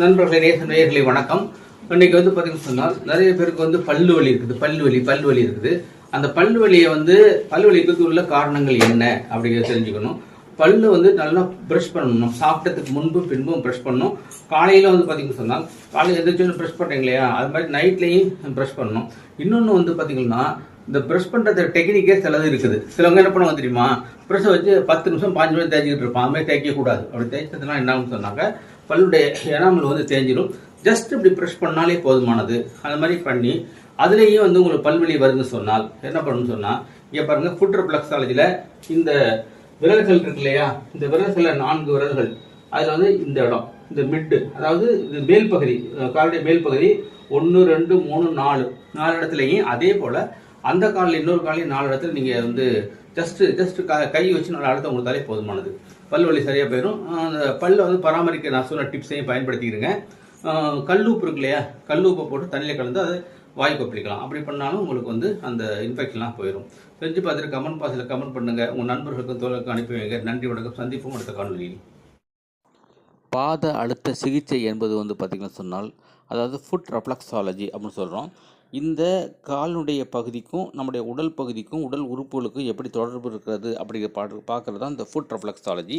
நண்பர்களே நேச நேயர்களே வணக்கம். இன்றைக்கி வந்து பார்த்தீங்கன்னு சொன்னால் நிறைய பேருக்கு வந்து பல்லு வலி இருக்குது. பல்லு வலி பல்லு வலி இருக்குது. அந்த பல்லு வலியை வந்து பல்லு வலிக்கு உள்ள காரணங்கள் என்ன அப்படிங்கிறத தெரிஞ்சுக்கணும். பல்லு வந்து நல்லா ப்ரஷ் பண்ணணும். சாப்பிட்டதுக்கு முன்பும் பின்பும் ப்ரஷ் பண்ணணும். காலையில் வந்து பார்த்தீங்கன்னு சொன்னால் காலையில் எதிர்த்து ப்ரஷ் பண்ணுறீங்க இல்லையா? அது மாதிரி நைட்லேயும் ப்ரஷ் பண்ணணும். இன்னொன்று வந்து பார்த்தீங்கன்னா இந்த ப்ரஷ் பண்ணுறது டெக்னிக்கே சிலது இருக்குது. சிலவங்க என்ன பண்ணுவாங்க தெரியுமா? ப்ரெஷ்ஷை வச்சு பத்து நிமிஷம் பாஞ்சு நிமிஷம் தேய்ச்சிக்கிட்டு இருப்பான். அது மாதிரி தேய்க்கக்கூடாது. அப்படி தேய்ச்சதுனா என்னன்னு சொன்னாங்க பல்லுடைய எனாமல் வந்து தேஞ்சிடும் ஜஸ்ட் இப்படி ப்ரெஷ் பண்ணாலே போதுமானது. அந்த மாதிரி பண்ணி அதுலேயும் வந்து உங்களுக்கு பல்வெளி வருதுன்னு சொன்னால் என்ன பண்ணணும்னு சொன்னால் இங்கே பாருங்கள் ஃபுட் ரிப்ளக்ஸாலஜியில் இந்த விரல்கள் இருக்கு இல்லையா? இந்த விரல்களில் நான்கு விரல்கள். அதில் வந்து இந்த இடம் இந்த மிட்டு அதாவது இது மேல் பகுதி காலுடைய மேல் பகுதி ஒன்று ரெண்டு மூணு நாலு. நாலு இடத்துலையும் அதே போல் அந்த காலில் இன்னொரு காலையும் நாலு இடத்துல நீங்கள் வந்து ஜஸ்ட்டு ஜஸ்ட்டு க கை வச்சு நல்லா அழுத்தம் கொடுத்தாலே போதுமானது. பல் வலி சரியாக போயிடும் அந்த பல்லை வந்து பராமரிக்க நான் சொன்ன டிப்ஸையும் பயன்படுத்திக்கிறேங்க கல்லூப்பு இருக்கு இல்லையா? கல்லூப்பை போட்டு தண்ணியில் கலந்து அதை வாய் கொப்பளிக்கலாம். அப்படி பண்ணாலும் உங்களுக்கு வந்து அந்த இன்ஃபெக்ஷன்லாம் போயிடும் தெரிஞ்சு பார்த்துட்டு கமெண்ட் பாக்ஸில் கமெண்ட் பண்ணுங்கள் உங்கள் நண்பர்களுக்கும் தோழருக்கும் அனுப்பி வைங்க. நன்றி வணக்கம். சந்திப்போம் அடுத்த காணொலியில் பாத அழுத்த சிகிச்சை என்பது வந்து பார்த்திங்கன்னா சொன்னால் அதாவது ஃபுட் ரெஃப்ளக்ஸாலஜி அப்படின்னு சொல்கிறோம் இந்த காலினுடைய பகுதிக்கும் நம்முடைய உடல் பகுதிக்கும் உடல் உறுப்புகளுக்கும் எப்படி தொடர்பு இருக்கிறது அப்படிங்கிற பா பார்க்குறது தான் இந்த ஃபுட் ரெஃப்ளக்ஸாலஜி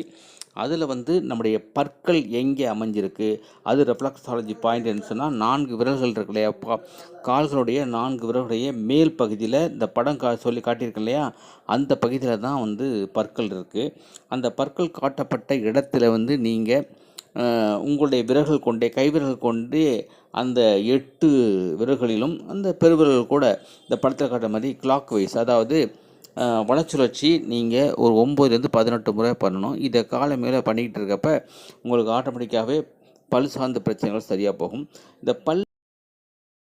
அதில் வந்து நம்முடைய பற்கள் எங்கே அமைஞ்சிருக்கு? அது ரெஃப்ளக்ஸாலஜி பாயிண்ட் என்ன சொன்னால் நான்கு விரல்கள் இருக்கு இல்லையா? பா கால்களுடைய நான்கு விரல்களுடைய மேல் பகுதியில் இந்த படம் கா சொல்லி காட்டியிருக்கேன் இல்லையா? அந்த பகுதியில் தான் வந்து பற்கள் இருக்குது அந்த பற்கள் காட்டப்பட்ட இடத்துல வந்து நீங்கள் உங்களுடைய விரல்கள் கொண்டே கைவிரல்கள் கொண்டே அந்த எட்டு விரல்களிலும் அந்த பெருவிரல்கள் கூட இந்த படத்தில் காட்டுற மாதிரி கிளாக் வைஸ் அதாவது வளச்சுழற்சி நீங்கள் ஒரு ஒம்போதுலேருந்து பதினெட்டு முறை பண்ணணும். இதை காலை மேலே பண்ணிக்கிட்டு இருக்கப்ப உங்களுக்கு ஆட்டோமேட்டிக்காகவே பல் சார்ந்த பிரச்சனைகள் சரியாக போகும். இந்த பல்